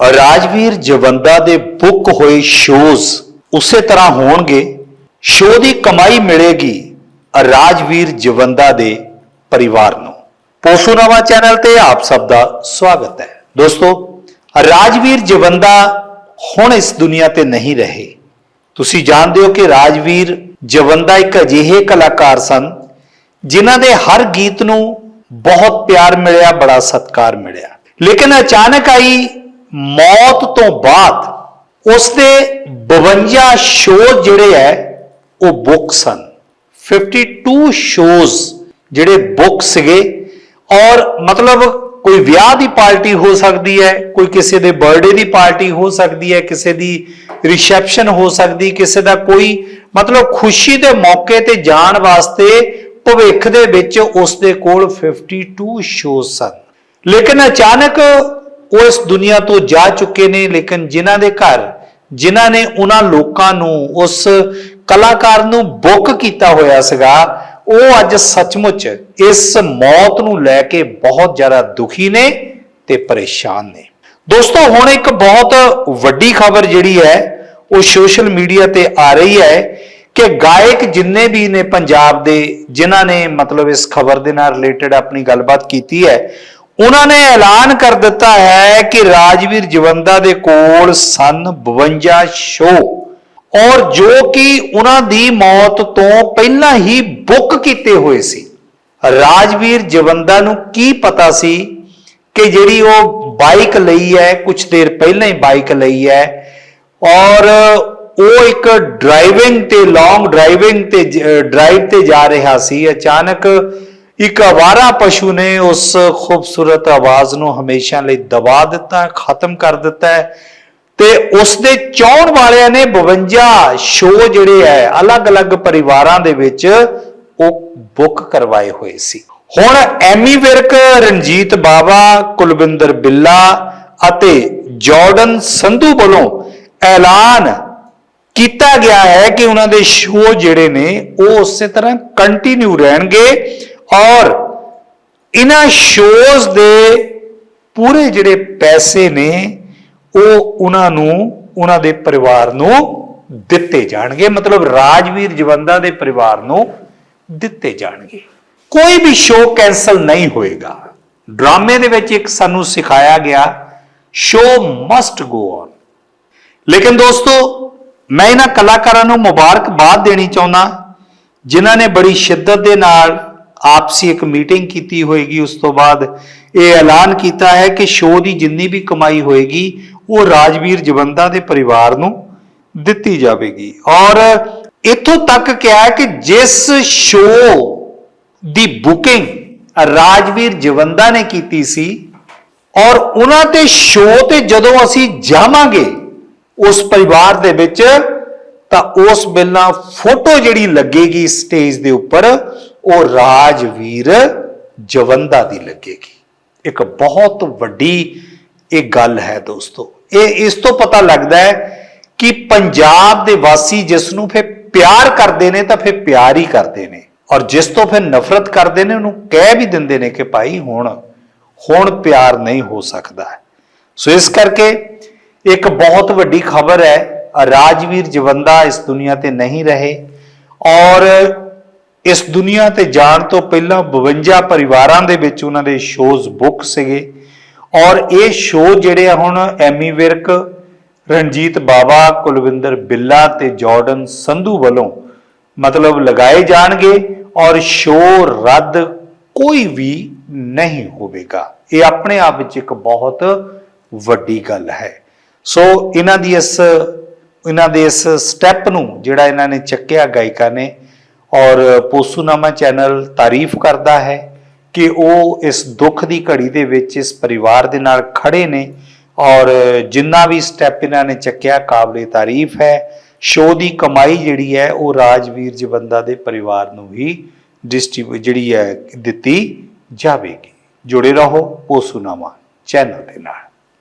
ਰਾਜਵੀਰ ਜਵੰਦਾ ਦੇ ਬੁੱਕ ਹੋਏ ਸ਼ੋਜ਼ ਉਸੇ ਤਰ੍ਹਾਂ ਹੋਣਗੇ। ਸ਼ੋਅ ਦੀ ਕਮਾਈ ਮਿਲੇਗੀ ਰਾਜਵੀਰ ਜਵੰਦਾ ਦੇ ਪਰਿਵਾਰ ਨੂੰ। ਪੋਸੂਨਾਮਾ ਚੈਨਲ ਤੇ ਆਪ ਸਭ ਦਾ ਸਵਾਗਤ ਹੈ। ਦੋਸਤੋ, ਰਾਜਵੀਰ ਜਵੰਦਾ ਹੁਣ ਇਸ ਦੁਨੀਆ ਤੇ ਨਹੀਂ ਰਹੇ। ਤੁਸੀਂ ਜਾਣਦੇ ਹੋ ਕਿ ਰਾਜਵੀਰ ਜਵੰਦਾ ਇੱਕ ਅਜਿਹੇ ਕਲਾਕਾਰ ਸਨ, ਜਿਨ੍ਹਾਂ ਦੇ ਹਰ ਗੀਤ ਨੂੰ ਬਹੁਤ ਪਿਆਰ ਮਿਲਿਆ, ਬੜਾ ਸਤਿਕਾਰ ਮਿਲਿਆ। ਲੇਕਿਨ ਅਚਾਨਕ ਆਈ ਮੌਤ ਤੋਂ ਬਾਅਦ ਉਸ ਦੇ 52 ਸ਼ੋਅ ਜਿਹੜੇ ਹੈ, ਉਹ ਬੁੱਕ ਸਨ। 52 ਸ਼ੋਜ਼ ਜਿਹੜੇ ਬੁੱਕ ਸੀਗੇ, ਔਰ ਮਤਲਬ ਕੋਈ ਵਿਆਹ ਦੀ ਪਾਰਟੀ ਹੋ ਸਕਦੀ ਹੈ, ਕੋਈ ਕਿਸੇ ਦੇ ਬਰਥਡੇ ਦੀ ਪਾਰਟੀ ਹੋ ਸਕਦੀ ਹੈ, ਕਿਸੇ ਦੀ ਰਿਸੈਪਸ਼ਨ ਹੋ ਸਕਦੀ, ਕਿਸੇ ਦਾ ਕੋਈ ਮਤਲਬ ਖੁਸ਼ੀ ਦੇ ਮੌਕੇ ਤੇ ਜਾਣ ਵਾਸਤੇ ਭਵਿੱਖ ਦੇ ਵਿੱਚ ਉਸ ਦੇ ਕੋਲ 52 ਸ਼ੋਅ ਸਨ। ਲੇਕਿਨ ਅਚਾਨਕ ਉਹ ਇਸ ਦੁਨੀਆ ਤੋਂ ਜਾ ਚੁੱਕੇ ਨੇ, ਲੇਕਿਨ ਜਿਨ੍ਹਾਂ ਦੇ ਘਰ, ਜਿਨ੍ਹਾਂ ਨੇ ਉਹਨਾਂ ਲੋਕਾਂ ਨੂੰ ਉਸ ਕਲਾਕਾਰ ਨੂੰ ਬੁੱਕ ਕੀਤਾ ਹੋਇਆ ਸੀਗਾ, ਉਹ ਅੱਜ ਸੱਚਮੁੱਚ ਇਸ ਮੌਤ ਨੂੰ ਲੈ ਕੇ ਬਹੁਤ ਜ਼ਿਆਦਾ ਦੁਖੀ ਨੇ ਤੇ ਪਰੇਸ਼ਾਨ ਨੇ। ਦੋਸਤੋ, ਹੁਣ ਇੱਕ ਬਹੁਤ ਵੱਡੀ ਖਬਰ ਜਿਹੜੀ ਹੈ, ਉਹ ਸੋਸ਼ਲ ਮੀਡੀਆ ਤੇ ਆ ਰਹੀ ਹੈ ਕਿ ਗਾਇਕ ਜਿੰਨੇ ਵੀ ਨੇ ਪੰਜਾਬ ਦੇ, ਜਿਨ੍ਹਾਂ ਨੇ ਮਤਲਬ ਇਸ ਖਬਰ ਦੇ ਨਾਲ ਰਿਲੇਟਡ ਆਪਣੀ ਗੱਲਬਾਤ ਕੀਤੀ ਹੈ ਉਹਨਾਂ ਨੇ ਐਲਾਨ ਕਰ ਦਿੱਤਾ ਹੈ ਕਿ ਰਾਜਵੀਰ ਜਵੰਦਾ ਦੇ ਕੋਲ ਸਨ 52 ਸ਼ੋਅ, ਔਰ ਜੋ ਕਿ ਉਹਨਾਂ ਦੀ ਮੌਤ ਤੋਂ ਪਹਿਲਾਂ ਹੀ ਬੁੱਕ ਕੀਤੇ ਹੋਏ ਸੀ। ਰਾਜਵੀਰ ਜਵੰਦਾ ਨੂੰ ਕੀ ਪਤਾ ਸੀ ਕਿ ਜਿਹੜੀ ਉਹ ਬਾਈਕ ਲਈ ਹੈ ਕੁਝ ਦੇਰ ਪਹਿਲਾਂ ਹੀ ਬਾਈਕ ਲਈ ਹੈ, ਔਰ ਉਹ ਇੱਕ ਡਰਾਈਵਿੰਗ ਤੇ ਲੌਂਗ ਡਰਾਈਵਿੰਗ ਤੇ ਡਰਾਈਵ ਤੇ ਜਾ ਰਿਹਾ ਸੀ। ਅਚਾਨਕ ਇੱਕ ਅਵਾਰਾ ਪਸ਼ੂ ਨੇ ਉਸ ਖੂਬਸੂਰਤ ਆਵਾਜ਼ ਨੂੰ ਹਮੇਸ਼ਾ ਲਈ ਦਬਾ ਦਿੱਤਾ, ਖਤਮ ਕਰ ਦਿੱਤਾ ਹੈ ਤੇ ਉਸ ਦੇ ਚਾਹਣ ਵਾਲਿਆਂ ਨੇ 52 ਸ਼ੋਅ ਜਿਹੜੇ ਹੈ, ਅਲੱਗ-ਅਲੱਗ ਪਰਿਵਾਰਾਂ ਦੇ ਵਿੱਚ ਉਹ ਬੁੱਕ ਕਰਵਾਏ ਹੋਏ ਸੀ। ਹੁਣ ਐਮੀ ਵਿਰਕ, ਰਣਜੀਤ ਬਾਵਾ, ਕੁਲਵਿੰਦਰ ਬਿੱਲਾ ਅਤੇ ਜਾਰਡਨ ਸੰਧੂ ਵੱਲੋਂ ਐਲਾਨ ਕੀਤਾ ਗਿਆ ਹੈ ਕਿ ਉਹਨਾਂ ਦੇ ਸ਼ੋਅ ਜਿਹੜੇ ਨੇ ਉਹ ਉਸੇ ਤਰ੍ਹਾਂ ਕੰਟੀਨਿਊ ਰਹਿਣਗੇ। ਔਰ ਇਹਨਾਂ ਸ਼ੋਜ਼ ਦੇ ਪੂਰੇ ਜਿਹੜੇ ਪੈਸੇ ਨੇ, ਉਹ ਉਹਨਾਂ ਨੂੰ, ਉਹਨਾਂ ਦੇ ਪਰਿਵਾਰ ਨੂੰ ਦਿੱਤੇ ਜਾਣਗੇ। ਮਤਲਬ ਰਾਜਵੀਰ ਜਵੰਦਾ ਦੇ ਪਰਿਵਾਰ ਨੂੰ ਦਿੱਤੇ ਜਾਣਗੇ। ਕੋਈ ਵੀ ਸ਼ੋਅ ਕੈਨਸਲ ਨਹੀਂ ਹੋਏਗਾ। ਡਰਾਮੇ ਦੇ ਵਿੱਚ ਇੱਕ ਸਾਨੂੰ ਸਿਖਾਇਆ ਗਿਆ ਸ਼ੋਅ ਮਸਟ ਗੋ ਔਨ ਲੇਕਿਨ ਦੋਸਤੋ, ਮੈਂ ਇਹਨਾਂ ਕਲਾਕਾਰਾਂ ਨੂੰ ਮੁਬਾਰਕਬਾਦ ਦੇਣੀ ਚਾਹੁੰਦਾ, ਜਿਨ੍ਹਾਂ ਨੇ ਬੜੀ ਸ਼ਿੱਦਤ ਦੇ ਨਾਲ ਆਪਸੀ ਇੱਕ ਮੀਟਿੰਗ ਕੀਤੀ ਹੋਏਗੀ, ਉਸ ਤੋਂ ਬਾਅਦ ਇਹ ਐਲਾਨ ਕੀਤਾ ਹੈ ਕਿ ਸ਼ੋਅ ਦੀ ਜਿੰਨੀ ਵੀ ਕਮਾਈ ਹੋਏਗੀ, ਉਹ ਰਾਜਵੀਰ ਜਵੰਦਾ ਦੇ ਪਰਿਵਾਰ ਨੂੰ ਦਿੱਤੀ ਜਾਵੇਗੀ। ਔਰ ਇੱਥੋਂ ਤੱਕ ਕਿਹਾ ਕਿ ਜਿਸ ਸ਼ੋਅ ਦੀ ਬੁਕਿੰਗ ਰਾਜਵੀਰ ਜਵੰਦਾ ਨੇ ਕੀਤੀ ਸੀ, ਔਰ ਉਹਨਾਂ ਤੇ ਸ਼ੋਅ ਤੇ ਜਦੋਂ ਅਸੀਂ ਜਾਵਾਂਗੇ ਉਸ ਪਰਿਵਾਰ ਦੇ ਵਿੱਚ, ਤਾਂ ਉਸ ਬਿੱਲਾਂ ਫੋਟੋ ਜਿਹੜੀ ਲੱਗੇਗੀ ਸਟੇਜ ਦੇ ਉੱਪਰ ਉਹ ਰਾਜਵੀਰ ਜਵੰਦਾ ਦੀ ਲੱਗੇਗੀ। ਇੱਕ ਬਹੁਤ ਵੱਡੀ ਇਹ ਗੱਲ ਹੈ ਦੋਸਤੋ। ਇਹ ਇਸ ਤੋਂ ਪਤਾ ਲੱਗਦਾ ਹੈ ਕਿ ਪੰਜਾਬ ਦੇ ਵਾਸੀ ਜਿਸ ਨੂੰ ਫਿਰ ਪਿਆਰ ਕਰਦੇ ਨੇ ਤਾਂ ਫਿਰ ਪਿਆਰ ਹੀ ਕਰਦੇ ਨੇ। ਔਰ ਜਿਸ ਤੋਂ ਫਿਰ ਨਫ਼ਰਤ ਕਰਦੇ ਨੇ ਉਹਨੂੰ ਕਹਿ ਵੀ ਦਿੰਦੇ ਨੇ ਕਿ ਭਾਈ ਹੁਣ ਹੁਣ ਪਿਆਰ ਨਹੀਂ ਹੋ ਸਕਦਾ ਸੋ ਇਸ ਕਰਕੇ ਇੱਕ ਬਹੁਤ ਵੱਡੀ ਖਬਰ ਹੈ, ਰਾਜਵੀਰ ਜਵੰਦਾ ਇਸ ਦੁਨੀਆ ਤੇ ਨਹੀਂ ਰਹੇ। ਔਰ ਇਸ ਦੁਨੀਆ ਤੇ ਜਾਣ ਤੋਂ ਪਹਿਲਾਂ 52 ਪਰਿਵਾਰਾਂ ਦੇ ਵਿੱਚ ਉਹਨਾਂ ਦੇ ਸ਼ੋਜ਼ ਬੁੱਕ ਸੀਗੇ। ਔਰ ਇਹ ਸ਼ੋਅ ਜਿਹੜੇ ਆ ਹੁਣ ਐਮੀ ਵਿਰਕ, ਰਣਜੀਤ ਬਾਵਾ, ਕੁਲਵਿੰਦਰ ਬਿੱਲਾ ਤੇ ਜਾਰਡਨ ਸੰਧੂ ਵੱਲੋਂ ਮਤਲਬ ਲਗਾਏ ਜਾਣਗੇ ਔਰ ਸ਼ੋਅ ਰੱਦ ਕੋਈ ਵੀ ਨਹੀਂ ਹੋਵੇਗਾ। ਇਹ ਆਪਣੇ ਆਪ ਵਿੱਚ ਇੱਕ ਬਹੁਤ ਵੱਡੀ ਗੱਲ ਹੈ। ਸੋ ਇਹਨਾਂ ਦੀ ਇਸ, ਇਹਨਾਂ ਦੇ ਇਸ ਸਟੈਪ ਨੂੰ ਜਿਹੜਾ ਇਹਨਾਂ ਨੇ ਚੱਕਿਆ ਗਾਇਕਾ ਨੇ ਔਰ ਪੋਸੂਨਾਮਾ ਚੈਨਲ ਤਾਰੀਫ ਕਰਦਾ ਹੈ ਕਿ ਉਹ ਇਸ ਦੁੱਖ ਦੀ ਘੜੀ ਦੇ ਵਿੱਚ ਇਸ ਪਰਿਵਾਰ ਦੇ ਨਾਲ ਖੜੇ ਨੇ ਔਰ ਜਿੰਨਾ ਵੀ ਸਟੈਪ ਇਹਨਾਂ ਨੇ ਚੱਕਿਆ, ਕਾਬਲੇ ਤਾਰੀਫ ਹੈ। ਸ਼ੋਅ ਦੀ ਕਮਾਈ ਜਿਹੜੀ ਹੈ, ਉਹ ਰਾਜਵੀਰ ਜਵੰਦਾ ਦੇ ਪਰਿਵਾਰ ਨੂੰ ਹੀ ਡਿਸਟ੍ਰੀਬਿਊ ਜਿਹੜੀ ਹੈ, ਦਿੱਤੀ ਜਾਵੇਗੀ। ਜੁੜੇ ਰਹੋ ਪੋਸੂਨਾਮਾ ਚੈਨਲ ਦੇ ਨਾਲ।